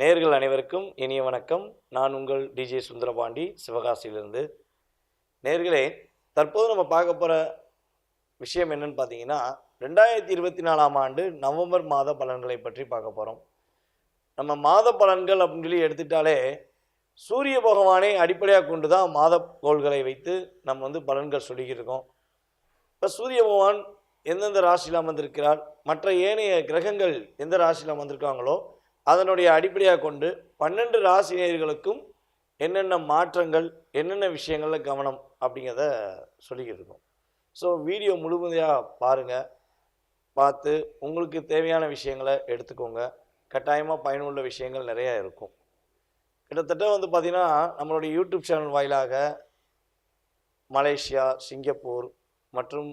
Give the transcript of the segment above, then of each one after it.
நேர்கள் அனைவருக்கும் இனிய வணக்கம். நான் உங்கள் டிஜே சுந்தரபாண்டி சிவகாசியிலிருந்து. நேர்களே தற்போது நம்ம பார்க்க போகிற விஷயம் என்னன்னு பார்த்தீங்கன்னா ரெண்டாயிரத்தி இருபத்தி நாலாம் ஆண்டு நவம்பர் மாத பலன்களை பற்றி பார்க்க போகிறோம் நம்ம மாத பலன்கள் அப்படின்னு சொல்லி எடுத்துட்டாலே சூரிய பகவானை அடிப்படையாக கொண்டு தான் மாத கோள்களை வைத்து நம்ம வந்து பலன்கள் சொல்லிக்கிட்டு இருக்கோம். இப்போ சூரிய பகவான் எந்தெந்த ராசியில் அமர்ந்திருக்கிறார் மற்ற ஏனைய கிரகங்கள் எந்த ராசியில் அமர்ந்திருக்காங்களோ அதனுடைய அடிப்படையாக கொண்டு பன்னெண்டு ராசினியர்களுக்கும் என்னென்ன மாற்றங்கள் என்னென்ன விஷயங்களில் கவனம் அப்படிங்கிறத சொல்லிக்கிட்டு இருக்கோம். ஸோ வீடியோ முழுமையாக பாருங்கள் பார்த்து உங்களுக்கு தேவையான விஷயங்களை எடுத்துக்கோங்க. கட்டாயமாக பயனுள்ள விஷயங்கள் நிறையா இருக்கும். கிட்டத்தட்ட வந்து பார்த்திங்கன்னா நம்மளுடைய யூடியூப் சேனல் வாயிலாக மலேசியா சிங்கப்பூர் மற்றும்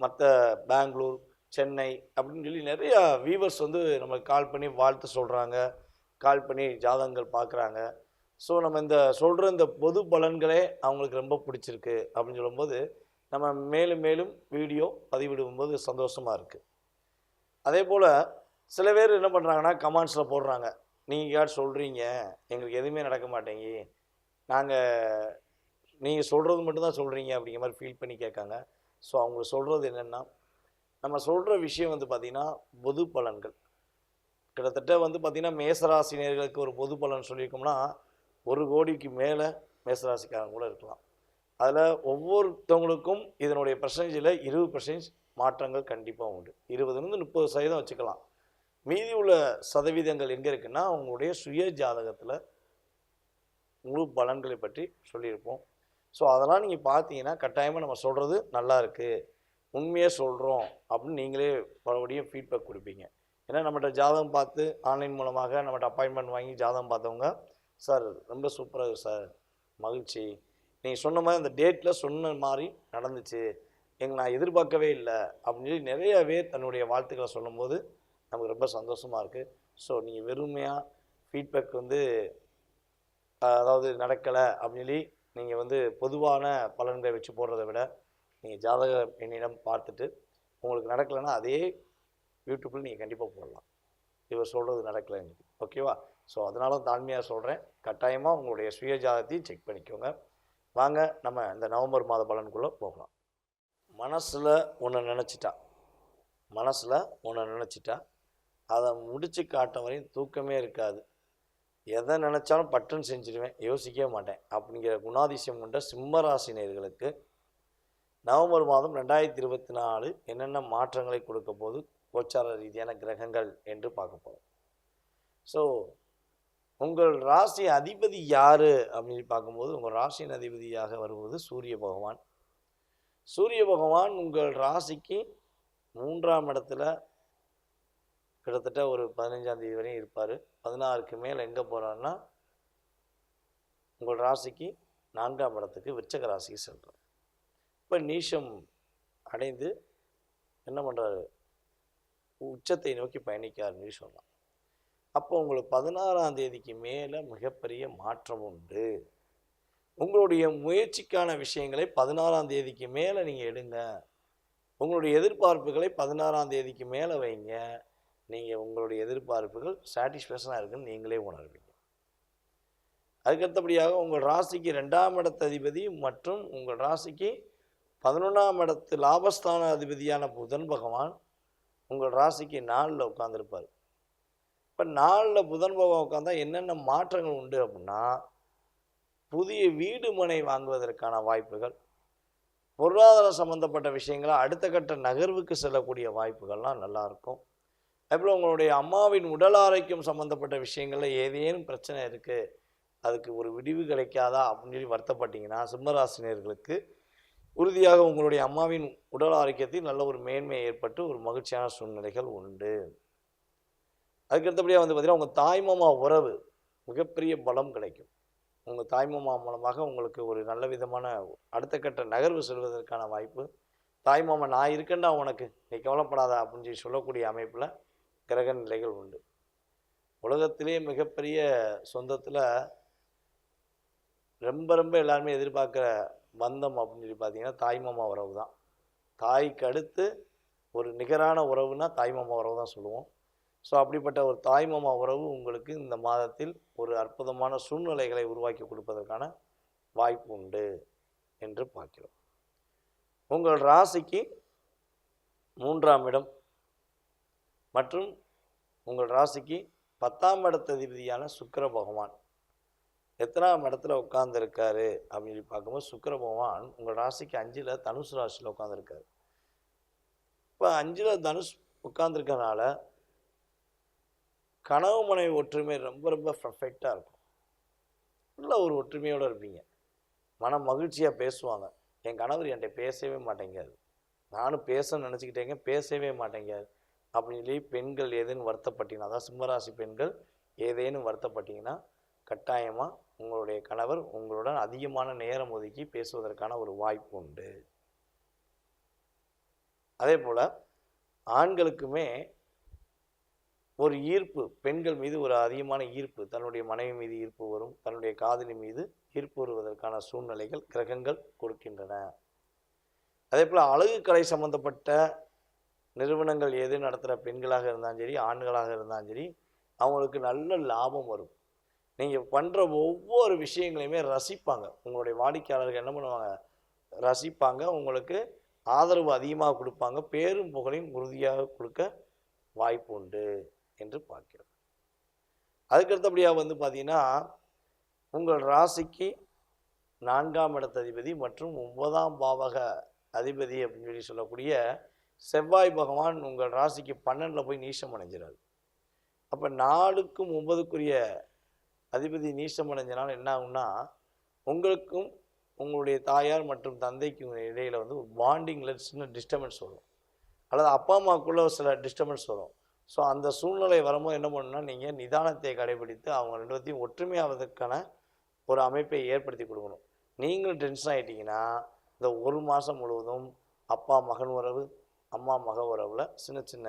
மற்ற பெங்களூர் சென்னை அப்படின்னு சொல்லி நிறையா வியூவர்ஸ் வந்து நம்மளுக்கு கால் பண்ணி வாழ்த்து சொல்கிறாங்க கால் பண்ணி ஜாதகங்கள் பார்க்குறாங்க. ஸோ நம்ம இந்த சொல்கிற இந்த பொது பலன்களே அவங்களுக்கு ரொம்ப பிடிச்சிருக்கு அப்படின்னு சொல்லும்போது நம்ம மேலும் மேலும் வீடியோ பதிவிடும்போது சந்தோஷமாக இருக்குது அதே போல் சில பேர் என்ன பண்ணுறாங்கன்னா கமெண்ட்ஸில் போடுறாங்க. நீங்கள் யார் சொல்கிறீங்க எங்களுக்கு எதுவுமே நடக்க மாட்டேங்கி. நாங்கள் நீங்கள் சொல்கிறது மட்டும்தான் சொல்கிறீங்க அப்படிங்கிற மாதிரி ஃபீல் பண்ணி கேட்காங்க. ஸோ அவங்க சொல்கிறது என்னென்னா நம்ம சொல்கிற விஷயம் வந்து பார்த்திங்கன்னா பொது பலன்கள். கிட்டத்தட்ட வந்து பார்த்திங்கன்னா மேசராசினியர்களுக்கு ஒரு பொது பலன் சொல்லியிருக்கோம்னா ஒரு கோடிக்கு மேலே மேசராசிக்காரங்க கூட இருக்கலாம். அதில் ஒவ்வொருத்தவங்களுக்கும் இதனுடைய பர்சன்டேஜில் இருபது பர்சன்டேஜ் மாற்றங்கள் கண்டிப்பாக உண்டு. இருபதுலேருந்து முப்பது சதவீதம் வச்சுக்கலாம். மீதி உள்ள சதவீதங்கள் எங்கே இருக்குன்னா அவங்களுடைய சுய ஜாதகத்தில் முழு பலன்களை பற்றி சொல்லியிருப்போம். ஸோ அதெல்லாம் நீங்கள் பார்த்தீங்கன்னா கட்டாயமாக நம்ம சொல்கிறது நல்லா இருக்குது உண்மையாக சொல்கிறோம் அப்படின்னு நீங்களே மறுபடியும் ஃபீட்பேக் கொடுப்பீங்க. ஏன்னா நம்மகிட்ட ஜாதகம் பார்த்து ஆன்லைன் மூலமாக நம்மகிட்ட அப்பாயின்மெண்ட் வாங்கி ஜாதகம் பார்த்தவங்க சார் ரொம்ப சூப்பராக சார். மகிழ்ச்சி. நீங்கள் சொன்ன மாதிரி அந்த டேட்டில் சொன்ன மாதிரி நடந்துச்சு. எங்க நான் எதிர்பார்க்கவே இல்லை அப்படின்னு சொல்லி நிறைய பேர் தன்னுடைய வாழ்த்துக்களை சொல்லும்போது நமக்கு ரொம்ப சந்தோஷமாக இருக்குது ஸோ நீங்கள் வெறுமையாக ஃபீட்பேக் வந்து அதாவது நடக்கலை அப்படின்னு சொல்லி நீங்கள் வந்து பொதுவான பலன்களை வச்சு போடுறத விட நீங்கள் ஜாதக என்னிடம் பார்த்துட்டு உங்களுக்கு நடக்கலைன்னா அதே யூடியூப்பில் நீங்கள் கண்டிப்பாக போடலாம். இவர் சொல்கிறது நடக்கலைன்னு ஓகேவா ஸோ அதனால தாழ்மையாக சொல்கிறேன் கட்டாயமாக உங்களுடைய சுய ஜாதகத்தையும் செக் பண்ணிக்கோங்க. வாங்க நம்ம இந்த நவம்பர் மாத பலனுக்குள்ளே போகலாம். மனசில் ஒன்று நினச்சிட்டா. மனசில் ஒன்று நினச்சிட்டா அதை முடித்து காட்ட வரையும் தூக்கமே இருக்காது. எதை நினச்சாலும் பட்டுன்னு செஞ்சிடுவேன் யோசிக்கவே மாட்டேன். அப்படிங்கிற குணாதிசயம் கொண்ட சிம்மராசினியர்களுக்கு நவம்பர் மாதம் ரெண்டாயிரத்தி இருபத்தி நாலு என்னென்ன மாற்றங்களை கொடுக்க போது கோச்சார ரீதியான கிரகங்கள் என்று பார்க்க போகிறோம் ஸோ உங்கள் ராசி அதிபதி யார் அப்படின்னு பார்க்கும்போது உங்கள் ராசியின் அதிபதியாக வருவது சூரிய பகவான். சூரிய பகவான் உங்கள் ராசிக்கு மூன்றாம் இடத்துல கிட்டத்தட்ட ஒரு பதினஞ்சாம் தேதி வரையும் இருப்பார். பதினாறுக்கு மேலே எங்கே போகிறாருன்னா உங்கள் ராசிக்கு நான்காம் இடத்துக்கு விச்சக ராசிக்கு செல்கிறார் இப்போ நீஷம் அடைந்து என்ன பண்ணுறாரு உச்சத்தை நோக்கி பயணிக்காருன்னு சொல்லலாம். அப்போ உங்களுக்கு பதினாறாம் தேதிக்கு மேலே மிகப்பெரிய மாற்றம் உண்டு. உங்களுடைய முயற்சிக்கான விஷயங்களை பதினாறாம் தேதிக்கு மேலே நீங்கள் எடுங்க. உங்களுடைய எதிர்பார்ப்புகளை பதினாறாம் தேதிக்கு மேலே வைங்க. நீங்கள் உங்களுடைய எதிர்பார்ப்புகள் சாட்டிஸ்ஃபேக்ஷனாக இருக்குன்னு நீங்களே உணர்வீங்க. அதுக்கடுத்தபடியாக உங்கள் ராசிக்கு ரெண்டாம் இடத்ததிபதி மற்றும் உங்கள் ராசிக்கு பதினொன்றாம் இடத்து லாபஸ்தான அதிபதியான புதன் பகவான் உங்கள் ராசிக்கு நாளில் உட்காந்துருப்பார் இப்போ நாளில் புதன் பகவான் உட்காந்தா என்னென்ன மாற்றங்கள் உண்டு அப்படின்னா புதிய வீடு மனை வாங்குவதற்கான வாய்ப்புகள் பொருளாதாரம் சம்மந்தப்பட்ட விஷயங்களை அடுத்த கட்ட நகர்வுக்கு செல்லக்கூடிய வாய்ப்புகள்லாம் நல்லா இருக்கும் அதுபோல் உங்களுடைய அம்மாவின் உடல் ஆரோக்கியம் சம்மந்தப்பட்ட விஷயங்களில் ஏதேனும் பிரச்சனை இருக்குது அதுக்கு ஒரு விடிவு கிடைக்காதா அப்படின்னு சொல்லி வருத்தப்பட்டீங்கன்னா சிம்மராசினியர்களுக்கு உறுதியாக உங்களுடைய அம்மாவின் உடல் ஆரோக்கியத்தில் நல்ல ஒரு மேன்மை ஏற்பட்டு ஒரு மகிழ்ச்சியான சூழ்நிலைகள் உண்டு. அதுக்கடுத்தபடியாக வந்து பார்த்திங்கன்னா உங்கள் தாய்மாமா உறவு மிகப்பெரிய பலம் கிடைக்கும். உங்கள் தாய்மாமா மூலமாக உங்களுக்கு ஒரு நல்ல விதமான அடுத்த கட்ட நகர்வு செல்வதற்கான வாய்ப்பு. தாய்மாமா நான் இருக்கேன்டா உனக்கு நீ கவலைப்படாத அப்படின்னு சொல்லி சொல்லக்கூடிய அமைப்பில் கிரக நிலைகள் உண்டு. உலகத்திலே மிகப்பெரிய சொந்தத்தில் ரொம்ப ரொம்ப எல்லாருமே எதிர்பார்க்குற பந்தம் அப்படின்னு சொல்லி பார்த்தீங்கன்னா தாய்மாமா உறவு தான். தாய்க்கு அடுத்து ஒரு நிகரான உறவுனா தாய்மாமா உறவு தான் சொல்லுவோம். ஸோ அப்படிப்பட்ட ஒரு தாய்மாமா உறவு உங்களுக்கு இந்த மாதத்தில் ஒரு அற்புதமான சூழ்நிலைகளை உருவாக்கி கொடுப்பதற்கான வாய்ப்பு உண்டு என்று பார்க்கிறோம். உங்கள் ராசிக்கு மூன்றாம் இடம் மற்றும் உங்கள் ராசிக்கு பத்தாம் இடத்ததிபதியான சுக்கிர பகவான். எத்தனாம் இடத்துல உட்காந்துருக்காரு அப்படின்னு சொல்லி பார்க்கும்போது சுக்கர பகவான் உங்கள் ராசிக்கு அஞ்சில் தனுசு ராசியில் உட்காந்துருக்காரு இப்போ அஞ்சில் தனுஷ் உட்காந்துருக்கனால கனவு மனைவி ஒற்றுமை ரொம்ப ரொம்ப பர்ஃபெக்டாக இருக்கும். நல்ல ஒரு ஒற்றுமையோடு இருப்பீங்க. மன மகிழ்ச்சியாக பேசுவாங்க. என் கணவர் என்கிட்ட பேசவே மாட்டேங்காது நானும் பேச நினச்சிக்கிட்டேங்க பேசவே மாட்டேங்காது அப்படின்னு சொல்லி பெண்கள் ஏதேனும் வருத்தப்பட்டீங்கன்னா அதான் சிம்மராசி பெண்கள் ஏதேனும் வருத்தப்பட்டீங்கன்னா கட்டாயமாக உங்களுடைய கணவர் உங்களுடன் அதிகமான நேரம் ஒதுக்கி பேசுவதற்கான ஒரு வாய்ப்பு உண்டு. அதே போல் ஆண்களுக்குமே ஒரு ஈர்ப்பு பெண்கள் மீது ஒரு அதிகமான ஈர்ப்பு தன்னுடைய மனைவி மீது ஈர்ப்பு வரும் தன்னுடைய காதலி மீது ஈர்ப்பு வருவதற்கான சூழ்நிலைகள் கிரகங்கள் கொடுக்கின்றன. அதே போல் அழகு கலை சம்பந்தப்பட்ட நிறுவனங்கள் எது நடத்துகிற பெண்களாக இருந்தாலும் சரி ஆண்களாக இருந்தாலும் சரி அவங்களுக்கு நல்ல லாபம் வரும். நீங்கள் பண்ணுற ஒவ்வொரு விஷயங்களையுமே ரசிப்பாங்க. உங்களுடைய வாடிக்கையாளர்கள் என்ன பண்ணுவாங்க? ரசிப்பாங்க. உங்களுக்கு ஆதரவு அதிகமாக கொடுப்பாங்க. பேரும் புகழையும் உறுதியாக கொடுக்க வாய்ப்பு உண்டு என்று பார்க்கிறோம் அதுக்கடுத்தபடியாக வந்து பார்த்தீங்கன்னா உங்கள் ராசிக்கு நான்காம் இடத்த அதிபதி மற்றும் ஒன்பதாம் பாவக அதிபதி அப்படின்னு சொல்லி சொல்லக்கூடிய செவ்வாய் பகவான் உங்கள் ராசிக்கு பன்னெண்டில் போய் நீசம் அடைஞ்சிறாரு. அப்போ நாலுக்கும் ஒன்பதுக்குரிய அதிபதி நீசம் அடைஞ்சனால என்ன ஆகும்னா உங்களுக்கும் உங்களுடைய தாயார் மற்றும் தந்தைக்கும் இடையில் வந்து ஒரு பாண்டிங்கில் சின்ன டிஸ்டர்பன்ஸ் வரும். அல்லது அப்பா அம்மாவுக்குள்ளே சில டிஸ்டர்பன்ஸ் வரும். ஸோ அந்த சூழ்நிலை வரும்போது என்ன பண்ணணும்னா நீங்கள் நிதானத்தை கடைபிடித்து அவங்க ரெண்டு பேர்த்தையும் ஒற்றுமையாவதற்கான ஒரு அமைப்பை ஏற்படுத்தி கொடுக்கணும். நீங்களும் டென்ஷன் ஆகிட்டீங்கன்னா இந்த ஒரு மாதம் முழுவதும் அப்பா மகன் உறவு அம்மா மக உறவில் சின்ன சின்ன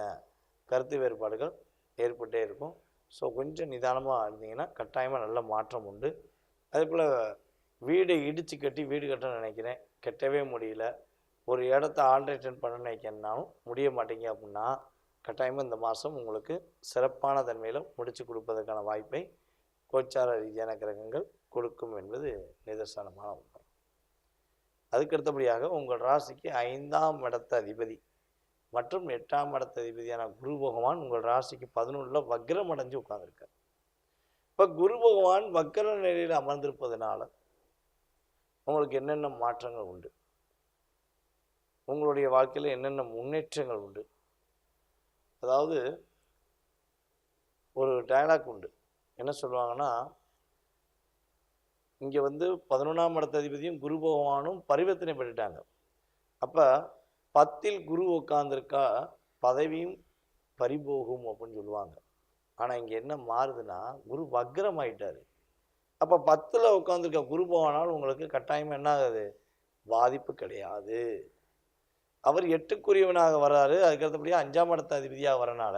கருத்து வேறுபாடுகள் ஏற்பட்டே இருக்கும். ஸோ கொஞ்சம் நிதானமாக இருந்தீங்கன்னா கட்டாயமாக நல்ல மாற்றம் உண்டு. அதே போல் வீடை இடித்து கட்டி வீடு கட்ட நினைக்கிறேன். கட்டவே முடியல. ஒரு இடத்த ஆல்ட்ரேஷன் பண்ண நினைக்கிறேன்னாலும் முடிய மாட்டேங்க அப்படின்னா கட்டாயமாக இந்த மாதம் உங்களுக்கு சிறப்பான தன்மையில் முடித்து கொடுப்பதற்கான வாய்ப்பை கோச்சார ரீதியான கிரகங்கள் கொடுக்கும் என்பது நிதர்சனமான உண்மை. அதுக்கடுத்தபடியாக உங்கள் ராசிக்கு ஐந்தாம் இடத்த அதிபதி மற்றும் எட்டாம் இடத்த அதிபதியான குரு பகவான் உங்கள் ராசிக்கு பதினொன்றில் வக்ரம் அடைஞ்சு உட்காந்துருக்கார் இப்போ குரு பகவான் வக்கர நிலையில் அமர்ந்திருப்பதனால உங்களுக்கு என்னென்ன மாற்றங்கள் உண்டு? உங்களுடைய வாழ்க்கையில் என்னென்ன முன்னேற்றங்கள் உண்டு? அதாவது ஒரு டயலாக் உண்டு. என்ன சொல்லுவாங்கன்னா இங்கே வந்து பதினொன்றாம் இடத்த அதிபதியும் குரு பகவானும் பரிவர்த்தனை பண்ணிட்டாங்க அப்போ பத்தில் குரு உட்காந்துருக்கா பதவியும் பறிபோகும் அப்படின்னு சொல்லுவாங்க. ஆனால் இங்கே என்ன மாறுதுன்னா குரு வக்ரம் ஆயிட்டார் அப்போ பத்தில் உட்காந்துருக்க குரு போவானால் உங்களுக்கு கட்டாயம் என்ன ஆகுது? பாதிப்பு கிடையாது. அவர் எட்டுக்குரியவனாக வர்றாரு. அதுக்கடுத்தபடியாக அஞ்சாம் இடத்த அதிபதியாக வரனால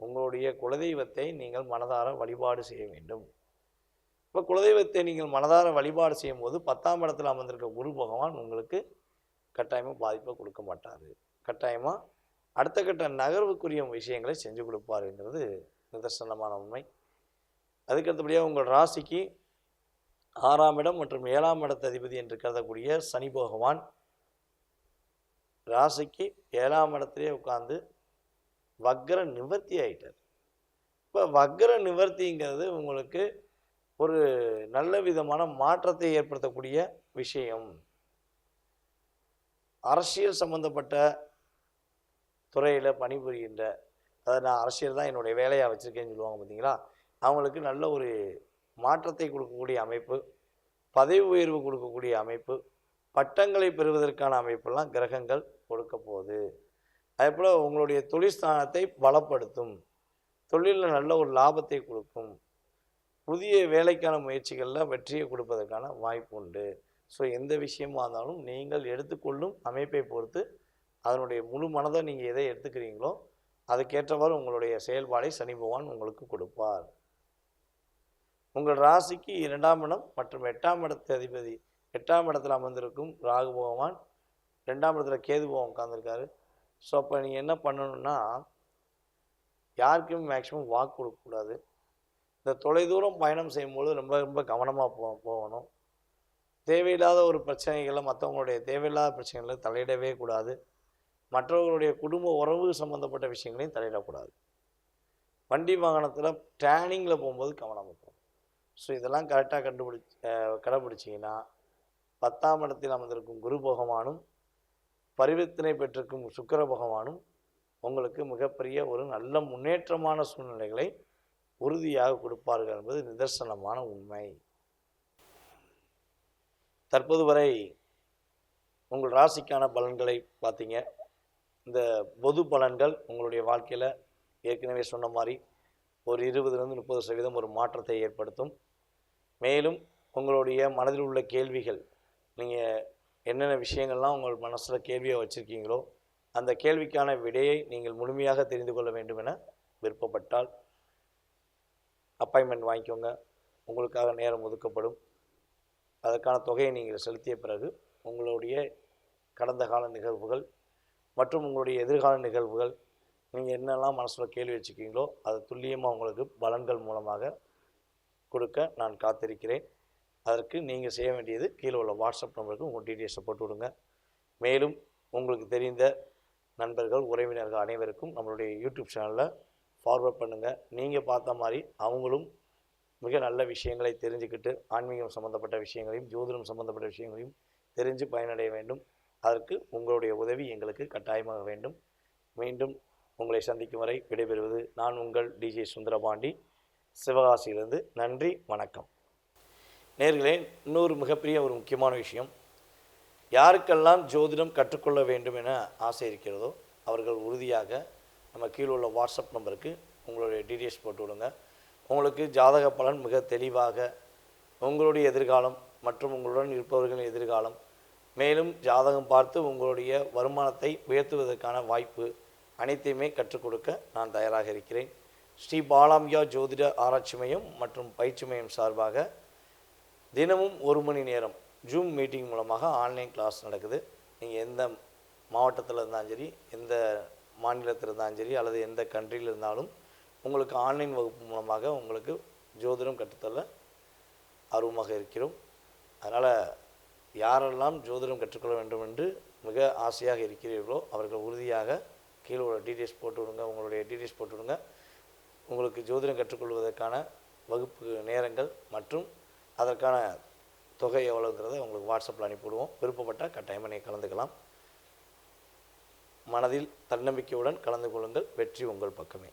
உங்களுடைய குலதெய்வத்தை நீங்கள் மனதார வழிபாடு செய்ய வேண்டும். இப்போ குலதெய்வத்தை நீங்கள் மனதார வழிபாடு செய்யும் போது பத்தாம் இடத்துல அமர்ந்திருக்க குரு பகவான் உங்களுக்கு கட்டாயமாக பாதிப்பை கொடுக்க மாட்டார். கட்டாயமாக அடுத்த கட்ட நகர்வுக்குரிய விஷயங்களை செஞ்சு கொடுப்பாருங்கிறது நிதர்சனமான உண்மை. அதுக்கடுத்தபடியாக உங்கள் ராசிக்கு ஆறாம் இடம் மற்றும் ஏழாம் இடத்த அதிபதி என்று கருதக்கூடிய சனி பகவான் ராசிக்கு ஏழாம் இடத்துலேயே உட்காந்து வக்ர நிவர்த்தி ஆயிட்டார். இப்போ வக்ர நிவர்த்திங்கிறது உங்களுக்கு ஒரு நல்ல விதமான மாற்றத்தை ஏற்படுத்தக்கூடிய விஷயம். அரசியல் சம்மந்தப்பட்ட துறையில் பணிபுரிகின்ற அதாவது நான் அரசியல் தான் என்னுடைய வேலையாக வச்சுருக்கேன்னு சொல்லுவாங்க பார்த்தீங்களா அவங்களுக்கு நல்ல ஒரு மாற்றத்தை கொடுக்கக்கூடிய அமைப்பு பதவி உயர்வு கொடுக்கக்கூடிய அமைப்பு பட்டங்களை பெறுவதற்கான அமைப்பெல்லாம் கிரகங்கள் கொடுக்க போகுது. அதே போல் உங்களுடைய தொழிற்ஸ்தானத்தை பலப்படுத்தும் தொழிலில் நல்ல ஒரு லாபத்தை கொடுக்கும் புதிய வேலைக்கான முயற்சிகளில் வெற்றியை கொடுப்பதற்கான வாய்ப்பு உண்டு. ஸோ எந்த விஷயமா இருந்தாலும் நீங்கள் எடுத்துக்கொள்ளும் அமைப்பை பொறுத்து அதனுடைய முழு மனதை நீங்கள் எதை எடுத்துக்கிறீங்களோ அதுக்கேற்றவாறு உங்களுடைய செயல்பாடை சனி பகவான் உங்களுக்கு கொடுப்பார். உங்கள் ராசிக்கு இரண்டாம் இடம் மற்றும் எட்டாம் இடத்து அதிபதி எட்டாம் இடத்துல அமர்ந்திருக்கும் ராகு பகவான் ரெண்டாம் இடத்துல கேது பகவான் உட்காந்துருக்காரு ஸோ அப்போ நீங்கள் என்ன பண்ணணும்னா யாருக்கும் மேக்ஸிமம் வாக்கு கொடுக்கக்கூடாது இந்த தொலைதூரம் பயணம் செய்யும்போது ரொம்ப ரொம்ப கவனமாக போ போகணும். தேவையில்லாத ஒரு பிரச்சனைகளை மற்றவங்களுடைய தேவையில்லாத பிரச்சனைகளை தலையிடவே கூடாது. மற்றவர்களுடைய குடும்ப உறவு சம்மந்தப்பட்ட விஷயங்களையும் தலையிடக்கூடாது. வண்டி வாகனத்தில் டேனிங்கில் போகும்போது கவனம் இருக்கும் ஸோ இதெல்லாம் கரெக்டாக கண்டுபிடிச்சி கடைபிடிச்சிங்கன்னா பத்தாம் இடத்தில் அமர்ந்திருக்கும் குரு பகவானும் பரிவர்த்தனை பெற்றிருக்கும் சுக்கர பகவானும் உங்களுக்கு மிகப்பெரிய ஒரு நல்ல முன்னேற்றமான சூழ்நிலைகளை உறுதியாக கொடுப்பார்கள் என்பது நிதர்சனமான உண்மை. தற்போது வரை உங்கள் ராசிக்கான பலன்களை பார்த்தீங்க. இந்த பொது பலன்கள் உங்களுடைய வாழ்க்கையில் ஏற்கனவே சொன்ன மாதிரி ஒரு இருபதுலேருந்து முப்பது சதவீதம் ஒரு மாற்றத்தை ஏற்படுத்தும். மேலும் உங்களுடைய மனதில் உள்ள கேள்விகள் நீங்கள் என்னென்ன விஷயங்கள்லாம் உங்கள் மனசில் கேள்வியாக வச்சுருக்கீங்களோ அந்த கேள்விக்கான விடையை நீங்கள் முழுமையாக தெரிந்து கொள்ள வேண்டும் என விருப்பப்பட்டால். அப்பாயின்மெண்ட் வாங்கிக்கோங்க. உங்களுக்காக நேரம் ஒதுக்கப்படும். அதற்கான தொகையை நீங்கள் செலுத்திய பிறகு உங்களுடைய கடந்த கால நிகழ்வுகள் மற்றும் உங்களுடைய எதிர்கால நிகழ்வுகள் நீங்கள் என்னெல்லாம் மனசில் கேள்வி வச்சுக்கிங்களோ அதை துல்லியமாக உங்களுக்கு பலன்கள் மூலமாக கொடுக்க நான் காத்திருக்கிறேன். அதற்கு நீங்கள் செய்ய வேண்டியது கீழே உள்ள வாட்ஸ்அப் நம்பருக்கு உங்கள் டீட்டெயில்ஸை போட்டு விடுங்க. மேலும் உங்களுக்கு தெரிந்த நண்பர்கள் உறவினர்கள் அனைவருக்கும் நம்மளுடைய யூடியூப் சேனலில் ஃபார்வர்ட் பண்ணுங்கள் நீங்கள் பார்த்த மாதிரி அவங்களும் மிக நல்ல விஷயங்களை தெரிஞ்சுக்கிட்டு ஆன்மீகம் சம்மந்தப்பட்ட விஷயங்களையும் ஜோதிடம் சம்மந்தப்பட்ட விஷயங்களையும் தெரிஞ்சு பயனடைய வேண்டும். அதற்கு உங்களுடைய உதவி எங்களுக்கு கட்டாயமாக வேண்டும். மீண்டும் உங்களை சந்திக்கும் வரை விடைபெறுவது நான் உங்கள் டிஜே சுந்தரபாண்டி. சிவகாசியிலிருந்து நன்றி வணக்கம். நேர்களே இன்னொரு மிகப்பெரிய ஒரு முக்கியமான விஷயம். யாருக்கெல்லாம் ஜோதிடம் கற்றுக்கொள்ள வேண்டும் என ஆசை இருக்கிறதோ அவர்கள் உறுதியாக நம்ம கீழே உள்ள வாட்ஸ்அப் நம்பருக்கு உங்களுடைய டீட்டெயில்ஸ் போட்டு விடுங்க. உங்களுக்கு ஜாதக பலன் மிக தெளிவாக உங்களுடைய எதிர்காலம் மற்றும் உங்களுடன் இருப்பவர்களின் எதிர்காலம். மேலும் ஜாதகம் பார்த்து உங்களுடைய வருமானத்தை உயர்த்துவதற்கான வாய்ப்பு அனைத்தையுமே கற்றுக் கொடுக்க நான் தயாராக இருக்கிறேன். ஸ்ரீ பாலாம்பியா ஜோதிட ஆராய்ச்சி மையம் மற்றும் பயிற்சி மையம் சார்பாக தினமும் ஒரு மணி நேரம் ஜூம் மீட்டிங் மூலமாக ஆன்லைன் கிளாஸ் நடக்குது. நீங்கள் எந்த மாவட்டத்தில் இருந்தாலும் சரி எந்த மாநிலத்தில் இருந்தாலும் சரி அல்லது எந்த கண்ட்ரியில் இருந்தாலும் உங்களுக்கு ஆன்லைன் வகுப்பு மூலமாக உங்களுக்கு ஜோதிடம் கற்றுத்தள்ள ஆர்வமாக இருக்கிறோம். அதனால் யாரெல்லாம் ஜோதிடம் கற்றுக்கொள்ள வேண்டும் என்று மிக ஆசையாக இருக்கிறீர்களோ அவர்கள் உறுதியாக கீழே உள்ள டீட்டெயில்ஸ் போட்டு விடுங்க. உங்களுடைய டீட்டெயில்ஸ் போட்டு விடுங்க. உங்களுக்கு ஜோதிடம் கற்றுக்கொள்வதற்கான வகுப்பு நேரங்கள் மற்றும் அதற்கான தொகை எவ்வளோங்கிறத உங்களுக்கு வாட்ஸ்அப்பில் அனுப்பிவிடுவோம். விருப்பப்பட்டால் கட்டாயமாக நீங்கள் கலந்துக்கலாம். மனதில் தன்னம்பிக்கையுடன் கலந்து கொள்ளுங்கள். வெற்றி உங்கள் பக்கமே.